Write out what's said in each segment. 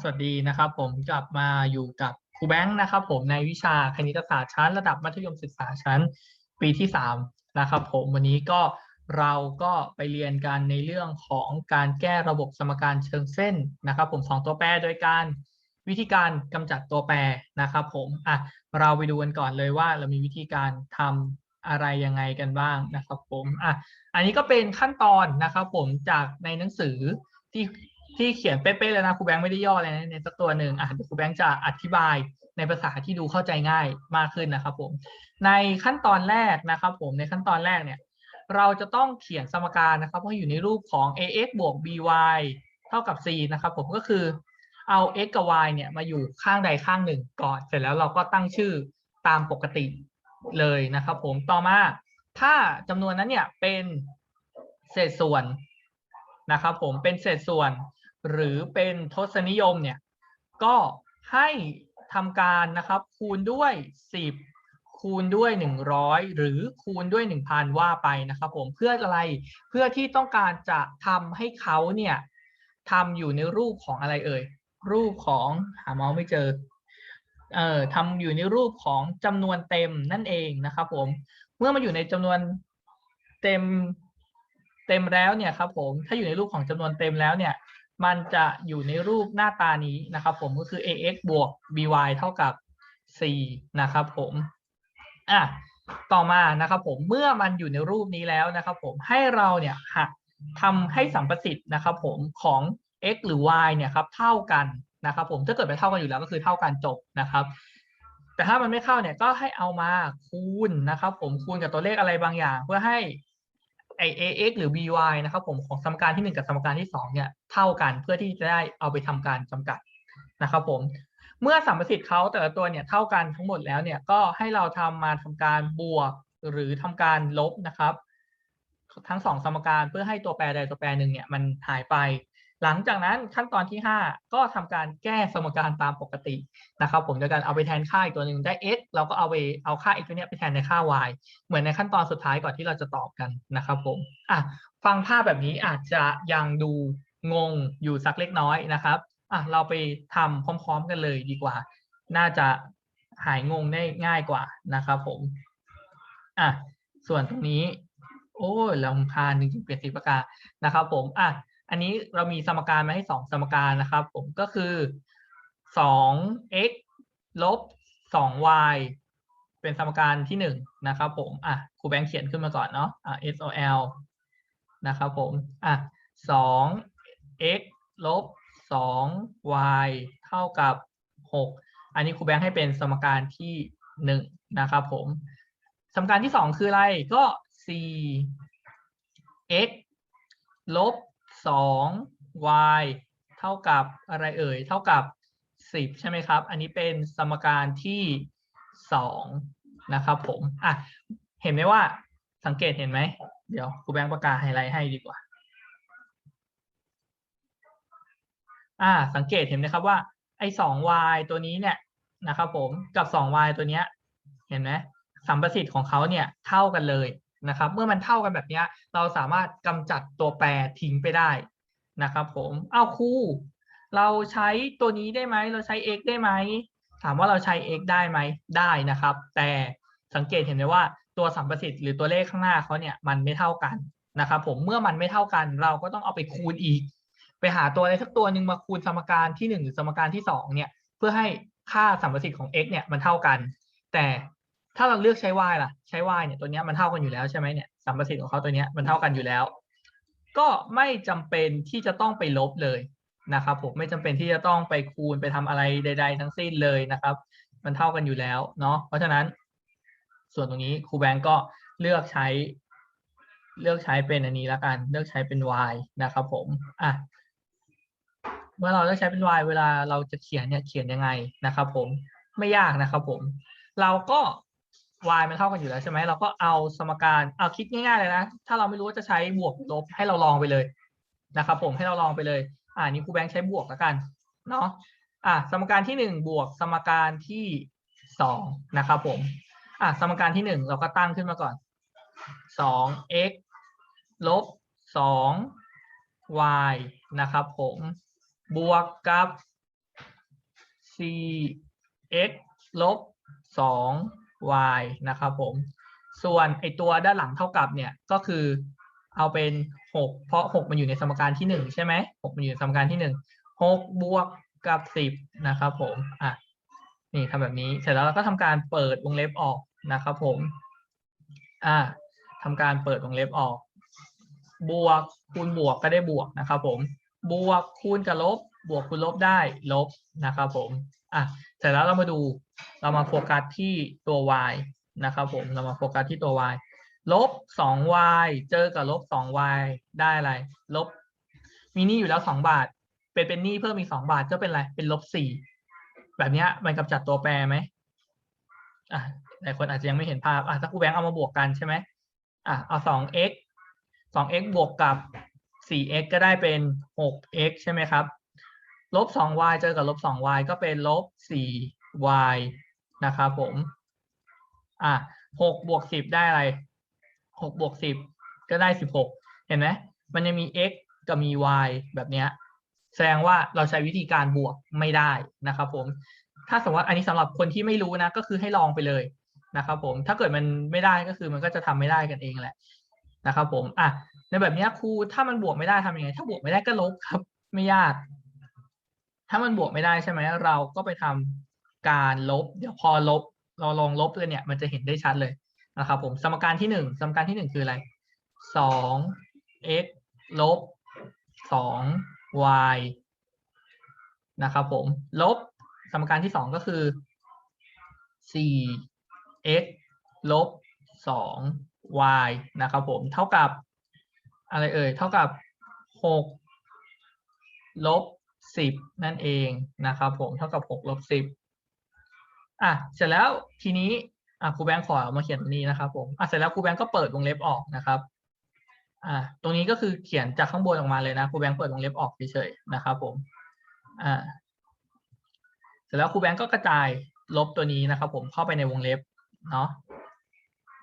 สวัสดีนะครับ ผมกลับมาอยู่กับครูแบงค์นะครับ ผมในวิชาคณิตศาสตร์ชั้น ระดับมัธยมศึกษาชั้นปีที่สามนะครับ ผมวันนี้ก็เราก็ไปเรียนกันในเรื่องของการแก้ระบบสมการเชิงเส้นนะครับ ผมสองตัวแปรโดยการวิธีการกำจัดตัวแปรนะครับ ผมอะเราไปดูกันก่อนเลยว่าเรามีวิธีการทำอะไรยังไงกันบ้างนะครับ ผมอะอันนี้ก็เป็นขั้นตอนนะครับ ผมจากในหนังสือที่ ที่เขียนเป๊ะๆเลยนะครูแบงค์ไม่ได้ย่อเลยนะในสักตัวหนึ่งอะเดี๋ยวครูแบงค์จะอธิบายในภาษาที่ดูเข้าใจง่ายมากขึ้นนะครับผมในขั้นตอนแรกนะครับผมในขั้นตอนแรกเนี่ยเราจะต้องเขียนสมการนะครับว่าอยู่ในรูปของ ax บวก by เท่ากับ c นะครับผมก็คือเอา x กับ y เนี่ยมาอยู่ข้างใดข้างหนึ่งก่อน เสร็จแล้วเราก็ตั้งชื่อตามปกติเลยนะครับผมต่อมาถ้าจำนวนนั้นเนี่ยเป็นเศษส่วนนะครับผมเป็นเศษส่วน หรือเป็นทศนิยมเนี่ยก็ให้ทำการนะครับคูณด้วย 10 คูณด้วย 100 หรือคูณด้วย 1,000 ว่าไปนะครับผมเพื่ออะไรเพื่อที่ต้องการจะทำให้เขาเนี่ยทำอยู่ในรูปของอะไรเอ่ยรูปของหาเมาส์ไม่เจอเอ่อทำอยู่ในรูปของจำนวนเต็มนั่นเองนะครับผมเมื่อมาอยู่ในจำนวนเต็มเต็มแล้วเนี่ยครับผมถ้าอยู่ในรูปของจำนวนเต็มแล้วเนี่ย มันจะอยู่ในรูปหน้าตานี้นะครับ ผมก็คือ ax บวก by เท่ากับ c นะครับ ผมอะต่อมานะครับ ผมเมื่อมันอยู่ในรูปนี้แล้วนะครับ ผมให้เราเนี่ยหักทำให้สัมประสิทธิ์นะครับ ผมของ x หรือ y เนี่ยครับเท่ากันนะครับ ผมถ้าเกิดไม่เท่ากันอยู่แล้วก็คือเท่ากันจบนะครับ แต่ถ้ามันไม่เข้าเนี่ยก็ให้เอามาคูณนะครับ ผมคูณกับตัวเลขอะไรบางอย่าง เพื่อให้ ไอ ax หรือ by นะครับผมของสมการที่หนึ่งกับสมการที่สองเนี่ยเท่ากันเพื่อที่จะได้เอาไปทำการจำกัดนะครับผมเมื่อสัมประสิทธิ์เขาแต่ละตัวเนี่ยเท่ากันทั้งหมดแล้วเนี่ยก็ให้เราทำมาทำการบวกหรือทำการลบนะครับ ทั้งสองสมการเพื่อให้ตัวแปรใดตัวแปรหนึ่งเนี่ยมันหายไป หลังจากนั้นขั้นตอนที่ 5 ก็ทำการแก้สมการตามปกตินะครับ ผมโดยการเอาไปแทนค่าอีกตัวหนึ่งได้ x เราก็เอาไปเอาค่า x ตัวนี้ไปแทนในค่า y เหมือนในขั้นตอนสุดท้ายก่อนที่เราจะตอบกันนะครับผมอะฟังภาพแบบนี้อาจจะยังดูงงอยู่สักเล็กน้อยนะครับอะเราไปทำพร้อม ๆ กันเลยดีกว่า น่าจะหายงงได้ง่ายกว่านะครับผมอะส่วนตรงนี้ โอ้ยลำคาญจริงๆเปลี่ยนสีปากกานะครับ ผมอะ อันนี้เรามีสมการมาให้สองสมการนะครับ ผมก็คือสอง x ลบสอง y เป็นสมการที่หนึ่งนะครับผมอะครูแบงค์เขียนขึ้นมาก่อนเนาะอะ SOL นะครับผมอะสอง x ลบสอง y เท่ากับหกอันนี้ครูแบงค์ให้เป็นสมการที่หนึ่งนะครับผมสมการที่สองคืออะไรก็4 x ลบ สอง y เท่ากับอะไรเอ่ย เท่ากับสิบใช่ไหมครับ อันนี้เป็นสมการที่สองนะครับผม อะ เห็นไหมว่าสังเกตเห็นไหม เดี๋ยวครูแบงค์ประกาศไฮไลท์ให้ดีกว่า อ่า สังเกตเห็นไหมครับว่าไอ้สอง y ตัวนี้เนี่ยนะครับผม กับสอง y ตัวเนี้ย เห็นไหมสัมประสิทธิ์ของเขาเนี่ยเท่ากันเลย นะครับ เมื่อมันเท่ากันแบบนี้เราสามารถกำจัดตัวแปรทิ้งไปได้นะครับ ผมเอาครูเราใช้ตัวนี้ได้ไหมเราใช้ x ได้ไหมถามว่าเราใช้ x ได้ไหมได้นะครับ แต่สังเกตเห็นไหมว่าตัวสัมประสิทธิ์หรือตัวเลขข้างหน้าเขาเนี่ยมันไม่เท่ากันนะครับผมเมื่อมันไม่เท่ากัน เราก็ต้องเอาไปคูณอีก ไปหาตัวอะไรสักตัวหนึ่งมาคูณสมการที่หนึ่งหรือสมการที่สองเนี่ย เพื่อให้ค่าสัมประสิทธิ์ของ x เนี่ยมันเท่ากัน แต่ ถ้าเราเลือกใช้ y ล่ะ ใช้ y เนี่ยตัวนี้มันเท่ากันอยู่แล้วใช่ไหมเนี่ยสัมประสิทธิ์ของเขาตัวนี้มันเท่ากันอยู่แล้ว ก็ไม่จำเป็นที่จะต้องไปลบเลยนะครับผมไม่จำเป็นที่จะต้องไปคูณไปทำอะไรใด ๆ ทั้งสิ้นเลยนะครับ มันเท่ากันอยู่แล้วเนาะเพราะฉะนั้น ส่วนตรงนี้ครูแบงก์ก็เลือกใช้ เลือกใช้เป็นอันนี้ละกัน เลือกใช้เป็น y นะครับผมอะเมื่อเราเลือกใช้เป็น y เวลาเราจะเขียนเนี่ยเขียนยังไงนะครับ ผมไม่ยากนะครับ ผม เราก็ y มันเท่ากันอยู่แล้วใช่ไหมเราก็เอาสมการเอาคิดง่ายๆเลยนะ ถ้าเราไม่รู้ว่าจะใช้บวกลบให้เราลองไปเลยนะครับผมให้เราลองไปเลย อ่านี้ครูแบงค์ใช้บวกแล้วกันเนาะอะสมการที่หนึ่งบวกสมการที่สองนะครับผมอะสมการที่หนึ่งเราก็ตั้งขึ้นมาก่อนสอง x ลบสอง y นะครับผมบวกกับ 4x ลบสอง y นะครับผม ส่วนไอตัวด้านหลังเท่ากับเนี่ยก็คือเอาเป็น 6 เพราะ 6 มันอยู่ในสมการที่ 1 ใช่ไหม6มันอยู่ในสมการที่ 1 6 บวกกับ 10 นะครับผม อะ นี่ทำแบบนี้ เสร็จแล้วเราก็ทำการเปิดวงเล็บออกนะครับผม อ่าทำการเปิดวงเล็บออก บวกคูณบวกก็ได้บวกนะครับผม บวกคูณกับลบ บวกคูณลบได้ลบนะครับผม อะ เสร็จแล้วเรามาดูเรามาโฟกัสที่ตัว y นะครับผมเรามาโฟกัสที่ตัว y ลบ 2y เจอกับลบ 2y ได้อะไร ลบ มีหนี้อยู่แล้ว 2 บาท เป็นเป็นหนี้เพิ่มอีก 2 บาทก็เป็นอะไร เป็นลบ 4 แบบนี้มันกำจัดตัวแปรไหมอะหลายคนอาจจะยังไม่เห็นภาพอะถ้าครูแบงค์เอามาบวกกันใช่ไหมอะเอา 2x 2x บวกกับ 4x ก็ได้เป็น 6x ใช่ไหมครับ ลบ 2y เจอกับลบ 2y ก็เป็นลบ 4y นะครับผม อะ6บวก10ได้อะไร6บวก10ก็ได้16เห็นไหมมันยังมี x กับมี y แบบเนี้ยแสดงว่าเราใช้วิธีการบวกไม่ได้นะครับผม ถ้าสมมติอันนี้สำหรับคนที่ไม่รู้นะ ก็คือให้ลองไปเลยนะครับผม ถ้าเกิดมันไม่ได้ก็คือมันก็จะทำไม่ได้กันเองแหละนะครับผม อะ ในแบบนี้ครูถ้ามันบวกไม่ได้ทำยังไง ถ้าบวกไม่ได้ก็ลบครับ ไม่ยาก ถ้ามันบวกไม่ได้ใช่ไหมเราก็ไปทำการลบ เดี๋ยวพอลบ เราลองลบเลยเนี่ย มันจะเห็นได้ชัดเลยนะครับผมสมการที่หนึ่งสมการที่หนึ่งคืออะไรสอง x ลบสอง y นะครับผมลบสมการที่สองก็คือสี่ x ลบสอง y นะครับผมเท่ากับอะไรเอ่ย เท่ากับหกลบ สิบนั่นเองนะครับผมเท่ากับหกลบสิบอะเสร็จแล้วทีนี้อะครูแบงค์ขอเอามาเขียนตรงนี้นะครับผมอะเสร็จแล้วครูแบงค์ก็เปิดวงเล็บออกนะครับอะตรงนี้ก็คือเขียนจากข้างบนออกมาเลยนะครูแบงค์เปิดวงเล็บออกเฉยๆนะครับผมอ่าเสร็จแล้วครูแบงค์ก็กระจายลบตัวนี้นะครับ ผมเข้าไปในวงเล็บเนาะ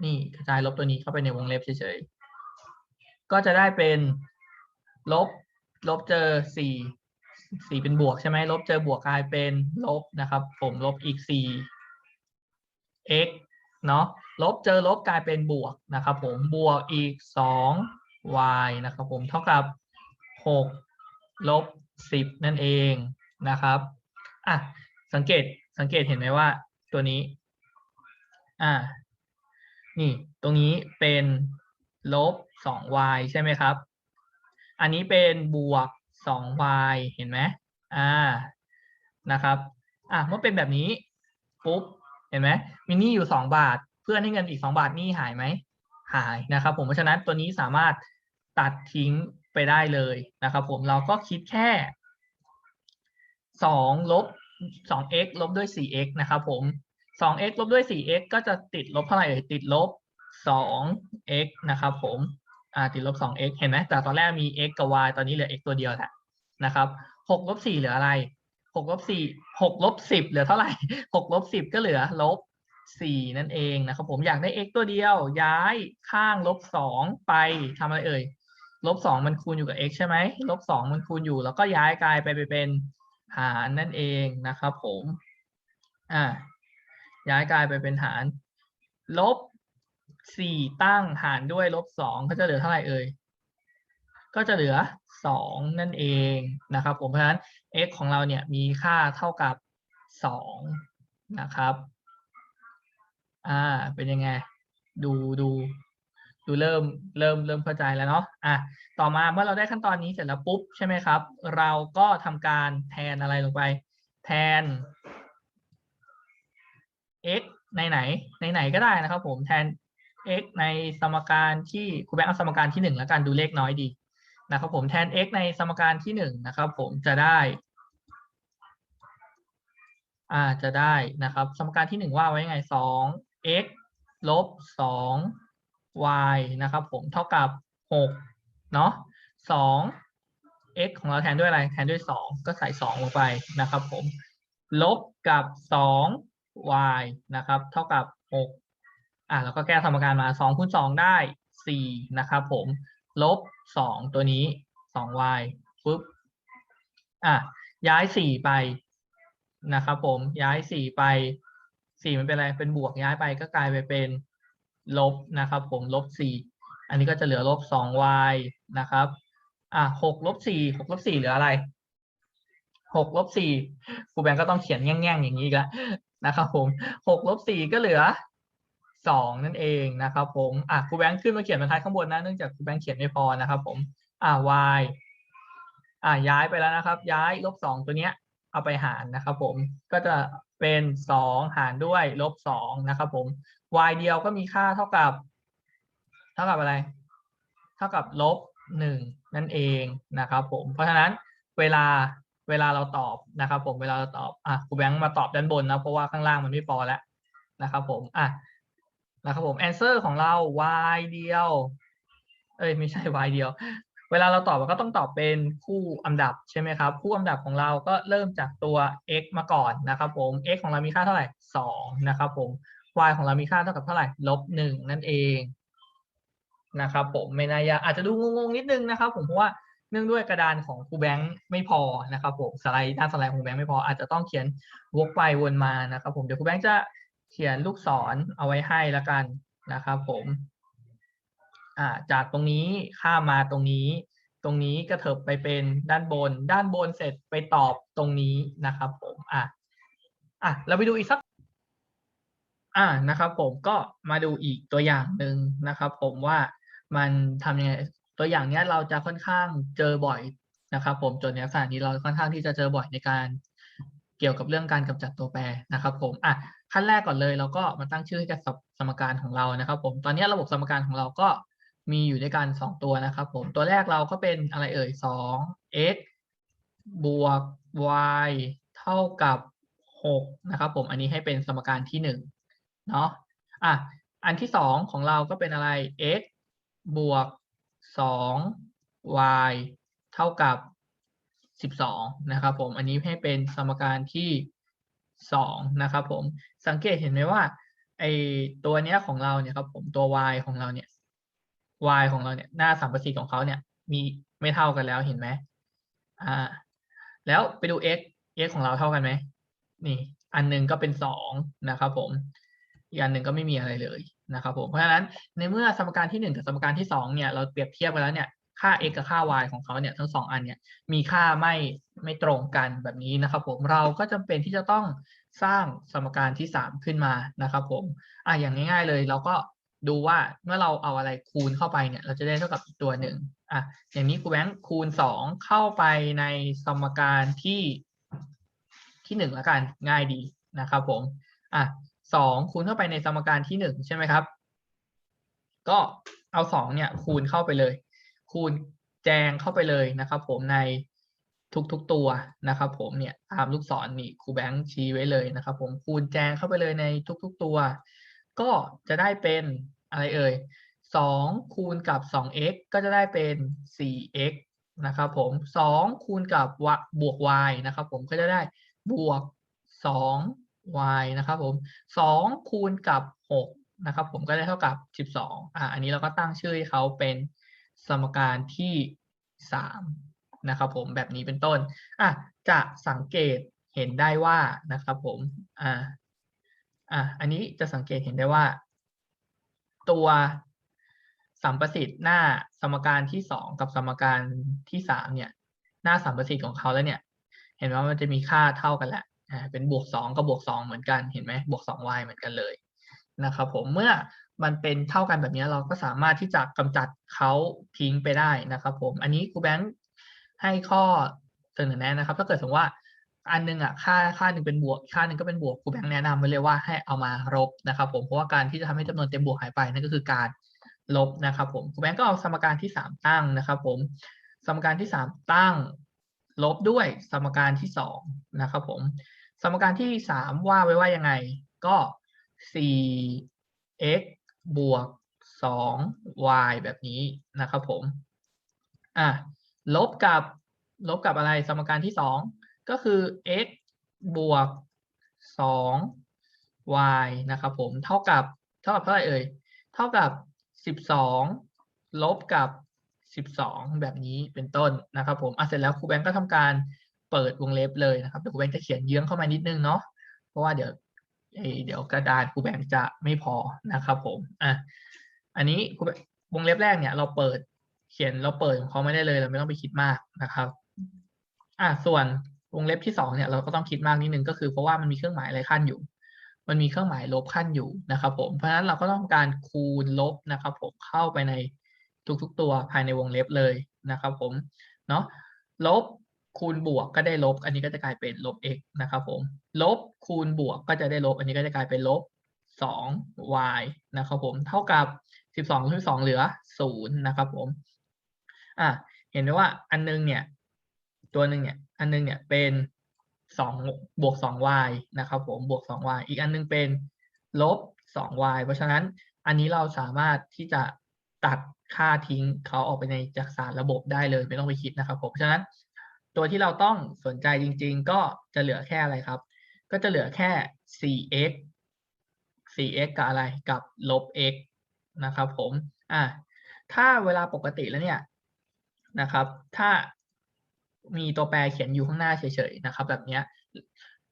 นี่กระจายลบตัวนี้เข้าไปในวงเล็บเฉยๆก็จะได้เป็นลบลบเจอสี่ สี่เป็นบวกใช่ไหมลบเจอบวกกลายเป็นลบนะครับ ผมลบอีกสี่ x เนาะลบเจอลบกลายเป็นบวกนะครับผมบวกอีกสอง y นะครับผมเท่ากับหกลบสิบนั่นเองนะครับอะสังเกตสังเกตเห็นไหมว่าตัวนี้อ่านี่ตรงนี้เป็นลบ 2y ใช่ไหมครับ อันนี้เป็นบวก 2y เห็นไหมอ่านะครับอะเมื่อเป็นแบบนี้ปุ๊บเห็นไหมมีหนี้อยู่ 2 บาท เพื่อนให้เงินอีก 2 บาทนี้หายไหมหายนะครับ ผมเพราะฉะนั้นตัวนี้สามารถตัดทิ้งไปได้เลยนะครับ ผมเราก็คิดแค่2ลบ 2x ลบด้วย 4x นะครับผม 2x ลบด้วย 4x ก็จะติดลบเท่าไหร่เอ่ยติดลบ 2x นะครับผม อ่าติดลบ 2x เห็นไหมจากตอนแรกมี x กับ y ตอนนี้เหลือ x ตัวเดียวแหละ นะครับ6ลบ4เหลืออะไร6ลบ4 6ลบ10เหลือเท่าไหร่6ลบ10ก็เหลือลบ4นั่นเองนะครับ ผมอยากได้ x ตัวเดียว ย้ายข้างลบ2ไปทำอะไรเอ่ยลบ2มันคูณอยู่กับ x ใช่ไหมลบ2มันคูณอยู่ แล้วก็ย้ายกลายไปไปเป็นหารนั่นเองนะครับ ผมอ่าย้ายกลายไปเป็นหารลบสี่ตั้งหารด้วยลบสองก็จะเหลือเท่าไหร่เอ่ย ก็จะเหลือสองนั่นเองนะครับผมเพราะฉะนั้น x ของเราเนี่ยมีค่าเท่ากับสองนะครับอ่าเป็นยังไง ดูดูดูเริ่มเริ่มเริ่มเข้าใจแล้วเนาะอะต่อมาเมื่อเราได้ขั้นตอนนี้เสร็จแล้วปุ๊บใช่ไหมครับ เราก็ทำการแทนอะไรลงไป แทน x ในไหนในไหนก็ได้นะครับผมแทน x ในสมการที่ครูแบงค์เอาสมการที่หนึ่งแล้วกันดูเลขน้อยดี นะครับผมแทน x ในสมการที่หนึ่งนะครับผมจะได้อ่าจะได้นะครับ สมการที่หนึ่งว่าไว้ยังไงสอง x ลบสอง y นะครับผมเท่ากับหกเนาะสอง x ของเราแทนด้วยอะไร แทนด้วยสองก็ใส่สองลงไปนะครับผมลบกับสอง y นะครับ เท่ากับหกอะแล้วก็แก้สมการมาสองคูณสองได้สี่นะครับผม ลบสองตัวนี้สอง y ปุ๊บอะย้ายสี่ไปนะครับผมย้ายสี่ไปสี่มันเป็นอะไรเป็นบวกย้ายไปก็กลายไปเป็นลบนะครับ ผมลบสี่อันนี้ก็จะเหลือลบสอง y นะครับอะหกลบสี่หกลบสี่เหลืออะไรหกลบสี่ครูแบงก็ต้องเขียนแง่งๆอย่างนี้อีกแล้วนะครับผมหกลบสี่ก็เหลือ สองนั่นเองนะครับผมอะครูแบงค์ขึ้นมาเขียนบรรทัดข้างบนนะเนื่องจากครูแบงค์เขียนไม่พอนะครับผมอะ y อะย้ายไปแล้วนะครับ ย้ายลบสองตัวเนี้ยเอาไปหารนะครับผมก็จะเป็นสองหารด้วยลบสองนะครับผม y เดียวก็มีค่าเท่ากับ เท่ากับอะไร เท่ากับลบหนึ่งนั่นเองนะครับผมเพราะฉะนั้นเวลาเวลาเราตอบนะครับ ผมเวลาเราตอบอะครูแบงค์มาตอบด้านบนนะเพราะว่าข้างล่างมันไม่พอแล้วนะครับผมอะ นะครับผม answer ของเรา y เดียว เอ้ยไม่ใช่ y เดียว เวลาเราตอบเราก็ต้องตอบเป็นคู่อันดับใช่ไหมครับ คู่อันดับของเราก็เริ่มจากตัว x มาก่อนนะครับผม x ของเรามีค่าเท่าไหร่สองนะครับผม y ของเรามีค่าเท่ากับเท่าไหร่ลบหนึ่งนั่นเองนะครับผมไม่น่ายากอาจจะดูงงๆนิดนึงนะครับ ผมเพราะว่าเนื่องด้วยกระดานของครูแบงค์ไม่พอนะครับผมสไลด์ด้าสไลด์ของครูแบงค์ไม่พออาจจะต้องเขียนวกไปวนมานะครับผมเดี๋ยวครูแบงค์จะ เขียนลูกศรเอาไว้ให้ละกันนะครับผมจากตรงนี้ข้ามมาตรงนี้ ตรงนี้กระเถิบไปเป็นด้านบน ด้านบนเสร็จไปตอบตรงนี้นะครับผมอะอะเราไปดูอีกสักอ่านะครับ ผมก็มาดูอีกตัวอย่างหนึ่งนะครับ ผมว่ามันทำยังไงตัวอย่างเนี้ยเราจะค่อนข้างเจอบ่อยนะครับ ผมจนในลักษณะนี้เราค่อนข้างที่จะเจอบ่อยในการเกี่ยวกับเรื่องการกำจัดตัวแปรนะครับ ผมอะ ขั้นแรกก่อนเลย เราก็มาตั้งชื่อให้กับสมการของเรานะครับ ผมตอนนี้ระบบสมการของเราก็มีอยู่ด้วยกันสองตัวนะครับ ผมตัวแรกเราก็เป็นอะไรเอ่ยสอง x บวก y เท่ากับหกนะครับ ผมอันนี้ให้เป็นสมการที่หนึ่งเนาะอะอันที่สองของเราก็เป็นอะไร x บวกสอง y เท่ากับสิบสองนะครับ ผมอันนี้ให้เป็นสมการที่ สองนะครับผมสังเกตเห็นไหมว่าไอตัวเนี้ยของเราเนี่ยครับผมตัว y ของเราเนี่ย y ของเราเนี่ยหน้าสัมประสิทธิ์ของเขาเนี่ยมีไม่เท่ากันแล้วเห็นไหมอ่าแล้วไปดู x x ของเราเท่ากันไหมนี่ อันหนึ่งก็เป็นสองนะครับผมอีกอันหนึ่งก็ไม่มีอะไรเลยนะครับผมเพราะฉะนั้นในเมื่อสมการที่หนึ่งกับสมการที่สองเนี่ยเราเปรียบเทียบกันแล้วเนี่ย ค่า x กับค่า y ของเขาเนี่ยทั้งสองอันเนี่ยมีค่าไม่ไม่ตรงกันแบบนี้นะครับผมเราก็จำเป็นที่จะต้องสร้างสมการที่สามขึ้นมานะครับผมอะอย่างง่าย ๆเลยเราก็ดูว่าเมื่อเราเอาอะไรคูณเข้าไปเนี่ยเราจะได้เท่ากับอีกตัวหนึ่งอะอย่างนี้ครูแบงค์คูณสองเข้าไปในสมการที่ที่หนึ่งล้วกันง่ายดีนะครับผมอะสองคูณเข้าไปในสมการที่หนึ่งใช่ไหมครับ ก็เอาสองเนี่ยคูณเข้าไปเลย คูณแจงเข้าไปเลยนะครับ ผมในทุกๆตัวนะครับ ผมเนี่ยตามลูกศรนี่ครูแบงค์ชี้ไว้เลยนะครับ ผมคูณแจงเข้าไปเลยในทุก ๆตัว ก็จะได้เป็นอะไรเอ่ยสองคูณกับสอง x ก็จะได้เป็นสี่ x นะครับผมสองคูณกับบวก y นะครับผมก็จะได้บวกสอง y นะครับผมสองคูณกับหกนะครับผมก็ได้เท่ากับสิบสองอ่าอันนี้เราก็ตั้งชื่อให้เขาเป็น สมการที่สามนะครับผมแบบนี้เป็นต้นอะจะสังเกตเห็นได้ว่านะครับผมอ่าอะอันนี้จะสังเกตเห็นได้ว่า ตัวสัมประสิทธิ์หน้าสมการที่สองกับสมการที่สามเนี่ย หน้าสัมประสิทธิ์ของเขาแล้วเนี่ย เห็นว่ามันจะมีค่าเท่ากันแหละอ่าเป็นบวกสองกับบวกสองเหมือนกันเห็นไหมบวกสอง y เหมือนกันเลยนะครับผมเมื่อ มันเป็นเท่ากันแบบนี้เราก็สามารถที่จะกำจัดเขาทิ้งไปได้นะครับผม อันนี้ครูแบงค์ให้ข้อเสนอแนะนะครับ ถ้าเกิดสมมติว่าอันหนึงอะค่าค่าหนึ่งเป็นบวกค่าหนึ่งก็เป็นบวกครูแบงค์แนะนำไว้เลยว่าให้เอามารบนะครับผมเพราะว่าการที่จะทำให้จำนวนเต็มบวกหายไปนั่นก็คือการลบนะครับผมครูแบงค์ก็เอาสมการที่สามตั้งนะครับผมสมการที่สามตั้ง ลบด้วยสมการที่สองนะครับผมสมการที่สามว่าไว้ว่ายังไงก็สี่ x บวกสอง y แบบนี้นะครับผมอะลบกับลบกับอะไรสมการที่สองก็คือ x บวกสอง y นะครับผมเท่ากับเท่ากับเท่าไหร่เอ่ยเท่ากับสิบสองลบกับสิบสองแบบนี้เป็นต้นนะครับผมอะเสร็จแล้วครูแบงก์ก็ทำการเปิดวงเล็บเลยนะครับเดี๋ยวครูแบงค์จะเขียนเยื้องเข้ามานิดนึงเนาะเพราะว่าเดี๋ยว เดี๋ยวกระดานครูแบงค์จะไม่พอนะครับผมอะอันนี้ครูแบงวงเล็บแรกเนี่ย เราเปิดเขียนเราเปิดของเขาไม่ได้เลย เราไม่ต้องไปคิดมากนะครับอะส่วนวงเล็บที่สองเนี่ยเราก็ต้องคิดมากนิดนึงก็คือเพราะว่ามันมีเครื่องหมายอะไรขั้นอยู่ มันมีเครื่องหมายลบขั้นอยู่นะครับ ผมเพราะฉะนั้นเราก็ต้องการคูณลบนะครับ ผมเข้าไปในทุกๆตัวภายในวงเล็บเลยนะครับ ผมเนาะลบ คูณบวกก็ได้ลบ อันนี้ก็จะกลายเป็นลบ x นะครับผม ลบคูณบวกก็จะได้ลบ อันนี้ก็จะกลายเป็นลบสอง y นะครับผม เท่ากับสิบสองลบสิบสองเหลือศูนย์นะครับผม อะ เห็นไหมว่าอันนึงเนี่ย ตัวหนึ่งเนี่ย อันนึงเนี่ยเป็นสองบวกสอง y นะครับผม บวกสอง y อีกอันนึงเป็นลบสอง y เพราะฉะนั้นอันนี้เราสามารถที่จะตัดค่าทิ้งเขาออกไปในจักษารระบบได้เลย ไม่ต้องไปคิดนะครับผม เพราะฉะนั้น ตัวที่เราต้องสนใจจริง ๆ ก็จะเหลือแค่อะไรครับ ก็จะเหลือแค่ 4x 4x กับอะไรกับลบ x นะครับผมอะถ้าเวลาปกติแล้วเนี่ยนะครับ ถ้ามีตัวแปรเขียนอยู่ข้างหน้าเฉยๆนะครับ แบบเนี้ย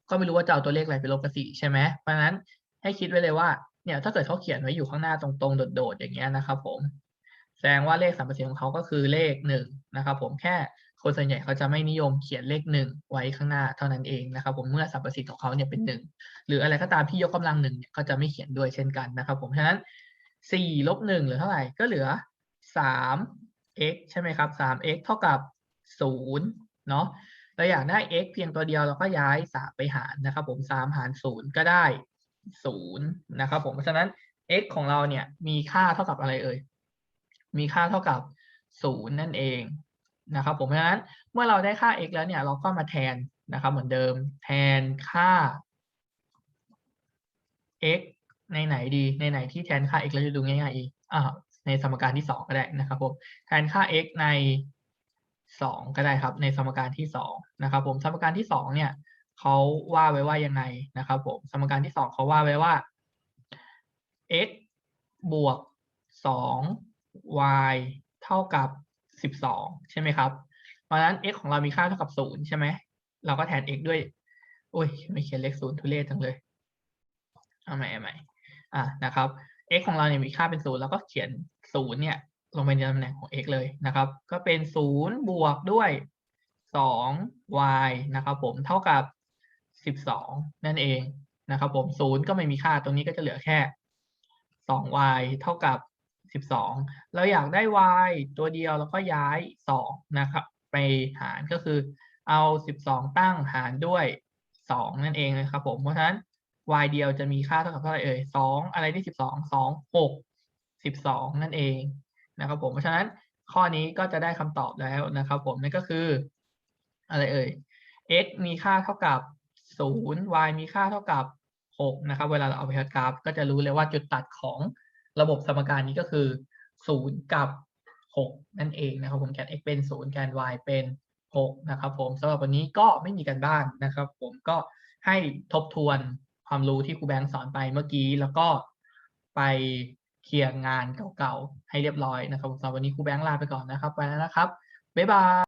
ก็ไม่รู้ว่าจะเอาตัวเลขอะไรไปลบกับสี่ใช่ไหมเพราะนั้นให้คิดไว้เลยว่าเนี่ยถ้าเกิดเขาเขียนไว้อยู่ข้างหน้าตรงๆโดดๆอย่างเงี้ยนะครับ ผม แสดงว่าเลขสามปร์เซ็นต์ของเขาก็คือเลขหนึ่งนะครับ ผมแค่ คนส่วนใหญ่เขาจะไม่นิยมเขียนเลขหนึ่งไว้ข้างหน้าเท่านั้นเองนะครับ ผมเมื่อสามปร์เซ็นต์ของเขาเนี่ยเป็นหนึ่งหรืออะไรก็ตามที่ยกกำลังหนึ่งเนี่ยก็จะไม่เขียนด้วยเช่นกันนะครับ ผมฉะนั้นสี่ลบหนึ่งเหลือเท่าไหร่ก็เหลือสาม x ใช่ไหมครับสาม x เท่ากับศูนย์เนาะเราอยากได้ x เพียงตัวเดียวเราก็ย้ายสามไปหารนะครับ ผมสามหารศูนย์ก็ได้ศูนย์นะครับ ผมเพราะฉะนั้น x ของเราเนี่ยมีค่าเท่ากับอะไรเอ่ยมีค่าเท่ากับศูนย์นั่นเอง นะครับผมเพราะฉะนั้นเมื่อเราได้ค่า x แล้วเนี่ยเราก็มาแทนนะครับ เหมือนเดิมแทนค่า x ในไหนดีในไหนที่แทนค่า x แล้วจะดูง่ายๆอีกอ่าในสมการที่สองก็ได้นะครับผมแทนค่า x ในสองก็ได้ครับ ในสมการที่สองนะครับผมสมการที่สองเนี่ยเขาว่าไว้ว่ายังไงนะครับผมสมการที่สองเขาว่าไว้ว่า x บวกสอง y เท่ากับ สิบสองใช่ไหมครับ เพราะนั้น x ของเรามีค่าเท่ากับศูนย์ใช่ไหม เราก็แทน x ด้วย โอ้ย ไม่เขียนเลขศูนย์ทุเรศจังเลย เอาใหม่เอาใหม่อะนะครับ x ของเราเนี่ยมีค่าเป็นศูนย์แล้วก็เขียนศูนย์เนี่ย ลงไปในตำแหน่งของ x เลยนะครับ ก็เป็นศูนย์บวกด้วยสอง y นะครับ ผมเท่ากับสิบสองนั่นเองนะครับ ผมศูนย์ก็ไม่มีค่าตรงนี้ก็จะเหลือแค่สอง y เท่ากับ สิบสองเราอยากได้ y ตัวเดียวแล้วก็ย้ายสองนะครับ ไปหารก็คือเอาสิบสองตั้งหารด้วยสองนั่นเองนะครับผม เพราะฉะนั้น y เดียวจะมีค่าเท่ากับเท่าไหร่เอ่ยสองอะไรที่สิบสองสองหกสิบสองนั่นเองนะครับผม เพราะฉะนั้นข้อนี้ก็จะได้คำตอบแล้วนะครับผมนั่นก็คือ อะไรเอ่ย x มีค่าเท่ากับศูนย์ y มีค่าเท่ากับหกนะครับ เวลาเราเอาไปคัดกราฟ ก็จะรู้เลยว่าจุดตัดของ ระบบสมการนี้ก็คือศูนย์กับหกนั่นเองนะครับผมแกน x เป็นศูนย์แกน y เป็นหกนะครับผมสำหรับวันนี้ก็ไม่มีกันบ้านนะครับ ผมก็ให้ทบทวนความรู้ที่ครูแบงค์สอนไปเมื่อกี้ แล้วก็ไปเคลียร์งานเก่าๆ ให้เรียบร้อยนะครับสำหรับวันนี้ครูแบงค์ลาไปก่อนนะครับ ไปแล้วนะครับ บ๊ายบาย